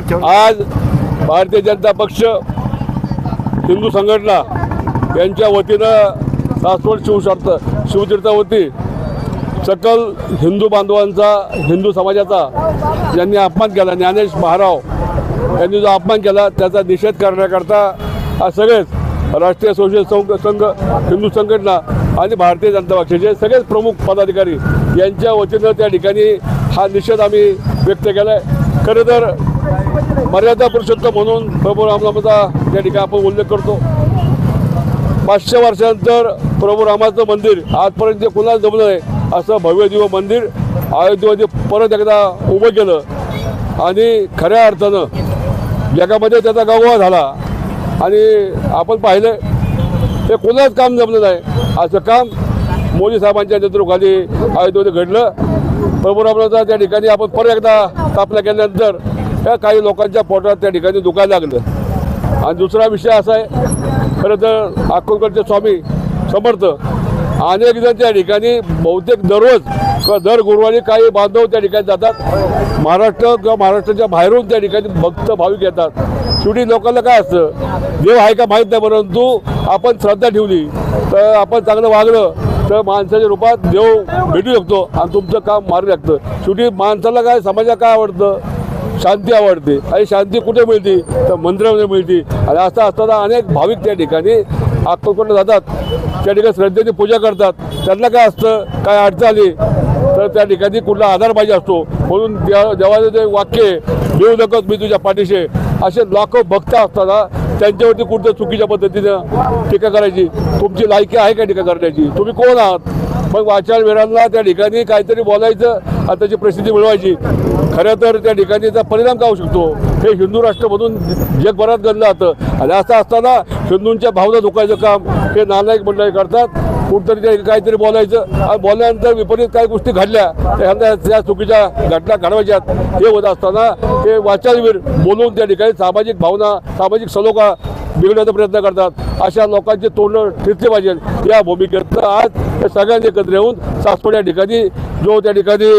आज भारतीय जनता पक्ष हिंदू संघटना यांच्या वतीनं सासवड शिवशार्थ शिवतीर्थावरती सकल हिंदू बांधवांचा हिंदू समाजाचा ज्यांनी अपमान केला. ज्ञानेश महाराव यांनी जो अपमान केला त्याचा निषेध करण्याकरता आज सगळेच राष्ट्रीय सोशल संघ संघ हिंदू संघटना आणि भारतीय जनता पक्षाचे सगळेच प्रमुख पदाधिकारी यांच्या वतीनं त्या ठिकाणी हा निषेध आम्ही व्यक्त केला आहे खरं तर मर्यादा पुरुषोत्तम म्हणून प्रभू रामनामाचा या ठिकाणी आपण उल्लेख करतो. पाचशे वर्षानंतर प्रभू रामाचं मंदिर आजपर्यंत कुणाला जमलं नाही असं भव्य दिव मंदिर अयोध्येमध्ये परत एकदा उभं केलं. आणि खऱ्या अर्थानं जगामध्ये त्याचा गववा झाला. आणि आपण पाहिलं हे कोणाच काम जमलं नाही. असं काम मोदी साहेबांच्या नेतृत्वाखाली अयोध्येमध्ये घडलं. प्रभू रामनाथचा त्या ठिकाणी आपण परत एकदा स्थापना केल्यानंतर या काही लोकांच्या पोटात त्या ठिकाणी दुखायला लागलं? आणि दुसरा विषय असा आहे खरं तर अक्कलकडचे स्वामी समर्थ अनेक जण त्या ठिकाणी बहुतेक दररोज दर गुरुवारी काही बांधव त्या ठिकाणी जातात. महाराष्ट्र किंवा महाराष्ट्राच्या बाहेरून त्या ठिकाणी भक्त भाविक येतात. शेवटी लोकांना काय असतं देव आहे का माहीत नाही परंतु आपण श्रद्धा ठेवली तर आपण चांगलं वागलं तर माणसाच्या रूपात देव भेटू शकतो आणि तुमचं काम मारू लागतं. शेवटी माणसाला काय समाजाला काय आवडतं? शांती आवडते आणि शांती कुठे मिळते? तर मंदिरामध्ये मिळते. आणि असं असताना अनेक भाविक त्या ठिकाणी अक्कलकोटला जातात. त्या ठिकाणी श्रद्धेची पूजा करतात. त्यांना काय असतं? काय अडचण आली तर त्या ठिकाणी कुठला आधार पाहिजे असतो. म्हणून देवा देवाचं जे वाक्य देऊ नकच मी तुझ्या पाठीशी असे लाखो भक्त असताना त्यांच्यावरती कुठं चुकीच्या पद्धतीनं टीका करायची. तुमची लायकी आहे का टीका करण्याची? तुम्ही कोण आहात? मग वाचार वेळांना त्या ठिकाणी काहीतरी बोलायचं आणि त्याची प्रसिद्धी मिळवायची. खरं तर त्या ठिकाणी त्याचा परिणाम काय होऊ शकतो? हे हिंदू राष्ट्रमधून जगभरात गणलं जातं. आणि असं असताना हिंदूंच्या भावना धुकायचं काम. हे नालायक मंडळी करतात. कुठतरी ते काहीतरी बोलायचं. आणि बोलल्यानंतर विपरीत काही गोष्टी घडल्या. त्यांना त्या चुकीच्या घटना घडवायच्यात हे होत असताना ते वाचनवीर बोलून त्या ठिकाणी सामाजिक भावना सामाजिक सलोखा बिघडण्याचा प्रयत्न करतात. अशा लोकांचे तोंड ठेचले पाहिजे या भूमिकेत आज सगळ्यांनी एकत्र येऊन सासवड या ठिकाणी जो त्या ठिकाणी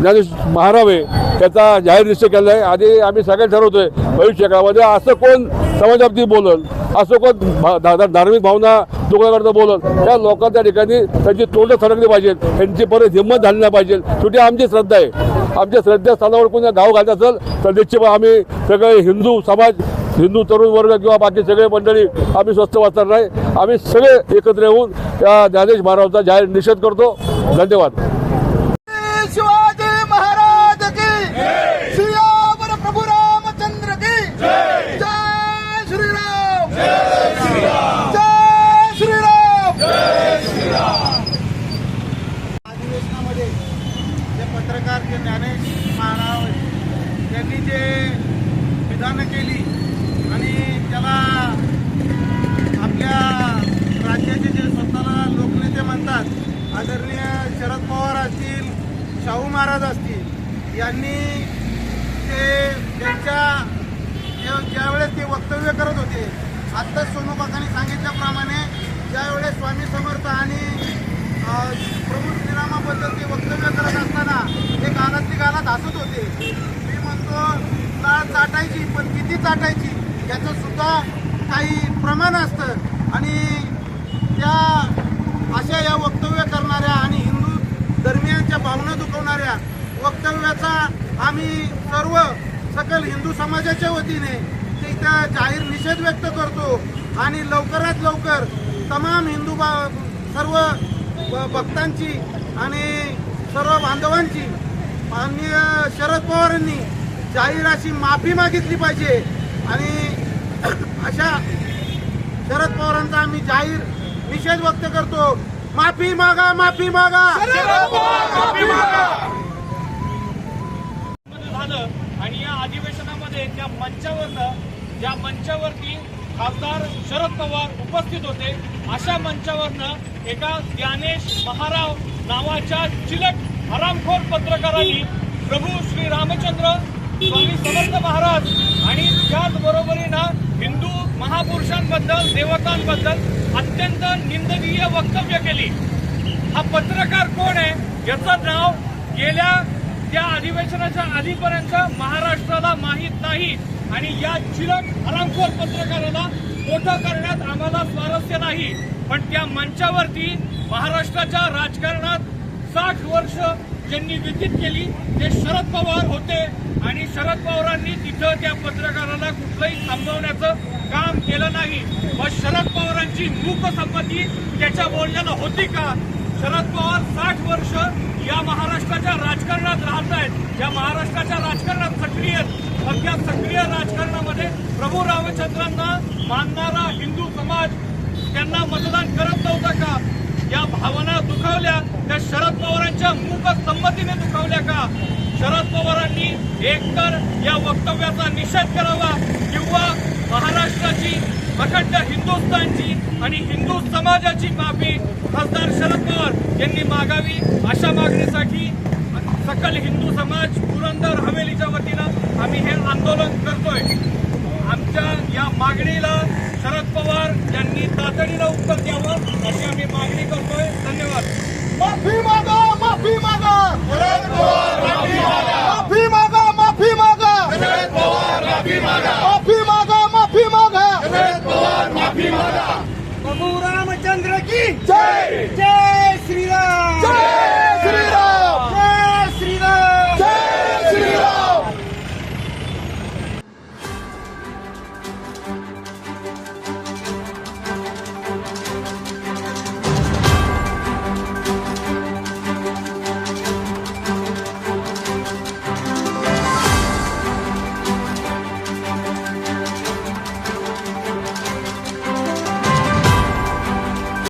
ज्ञानेश महाराव आहे त्याचा जाहीर निश्चय केला आहे. आणि आम्ही सगळे ठरवतोय आहे काळामध्ये असं कोण समाजाबाबतीत बोलल असं कोण भा- दा धार्मिक भावना दुखण्याकरता बोलल त्या लोकांच्या ठिकाणी त्यांची तोंड सरकली पाहिजेत त्यांची परत हिंमत झाली नाही पाहिजे. शेवटी आमची श्रद्धा आहे. आमच्या श्रद्धास्थानावर कोणी गाव घालत असेल तर निश्चित आम्ही सगळे हिंदू समाज हिंदू तरुण वर्ग किंवा बाकी सगळे मंडळी आम्ही स्वस्त वाचणार नाही. आम्ही सगळे एकत्र येऊन त्या ज्ञानेश महाराजचा जाहीर निषेध करतो. धन्यवाद शिवाजी महाराज की सियावर प्रभु रामचंद्र की जय श्रीराम जय श्रीराम अधिवेशनामध्ये जे पत्रकार जे ज्ञानेश महाराज त्यांनी जे विधानं केली आणि त्याला आपल्या राज्याचे जे स्वतःला लोकनेते म्हणतात आदरणीय शरद पवार असतील शाहू महाराज असतील यांनी ते त्यांच्या ज्यावेळेस ते वक्तव्य करत होते आत्ताच सोनू काकांनी सांगितल्याप्रमाणे ज्यावेळेस स्वामी समर्थ आणि प्रमुख प्रभू श्रीरामाबद्दल ते वक्तव्य करत असताना ते गालातली गालात हसत होते. मी म्हणतो लाळ चाटायची पण किती चाटायची? याचं सुद्धा काही प्रमाण असतं. आणि त्या अशा या वक्तव्य करणाऱ्या आणि हिंदू धर्मियांच्या भावना दुखवणाऱ्या वक्तव्याचा आम्ही सर्व सकल हिंदू समाजाच्या वतीने तिथं जाहीर निषेध व्यक्त करतो आणि लवकरात लवकर तमाम हिंदू बा सर्व भक्तांची आणि सर्व बांधवांची माननीय शरद पवारांनी जाहीर अशी माफी मागितली पाहिजे. आणि अशा शरद पवारांचा आम्ही जाहीर निषेध व्यक्त करतो. माफी मागा माफी मागा. झालं. आणि या अधिवेशनामध्ये त्या मंचावरनं ज्या मंचावरती खासदार शरद पवार उपस्थित होते अशा मंचावरनं एका ज्ञानेश महाराव नावाच्या चिलट हरामखोर पत्रकारांनी प्रभू श्री रामचंद्र स्वामी समर्थ महाराज आणि त्याचबरोबरीनं हिंदू महापुरुषांबद्दल देवतांबद्दल अत्यंत निंदनीय वक्तव्य केली. हा पत्रकार कोण आहे? याचं नाव गेल्या त्या अधिवेशनाच्या आधीपर्यंत महाराष्ट्राला माहीत नाही आणि या चिलक हरामखोर पत्रकाराला मोठं करण्यात आम्हाला स्वारस्य नाही. पण त्या मंचावरती महाराष्ट्राच्या राजकारणात साठ वर्ष ज्यांनी व्यतीत केली ते शरद पवार होते. आणि शरद पवारांनी तिथं त्या पत्रकाराला कुठलंही थांबवण्याचं काम केलं नाही. व शरद पवारांची मूकसंमती त्याच्या बोलण्याला होती का? शरद पवार साठ वर्ष या महाराष्ट्राच्या राजकारणात राहत आहेत. या महाराष्ट्राच्या राजकारणात सक्रिय आहेत. सक्रिय राजकारणामध्ये प्रभू रामचंद्रांना मानणारा हिंदू समाज त्यांना मतदान करत नव्हता का? या भावना दुखावल्या त्या शरद पवारांच्या मूक संमतीने दुखावल्या का? शरद पवारांनी एकतर या वक्तव्याचा निषेध करावा किंवा महाराष्ट्राची अखंड हिंदुस्थानची आणि हिंदू समाजाची माफी खासदार शरद पवार यांनी मागावी अशा मागणीसाठी सकल हिंदू समाज पुरंदर हवेलीच्या वतीनं आम्ही हे आंदोलन कर मागणीला शरद पवार यांनी तातडीनं उत्तर द्यावं अशी आम्ही मागणी करतोय. धन्यवाद. माफी मागा माफी मागा. माफी मागा.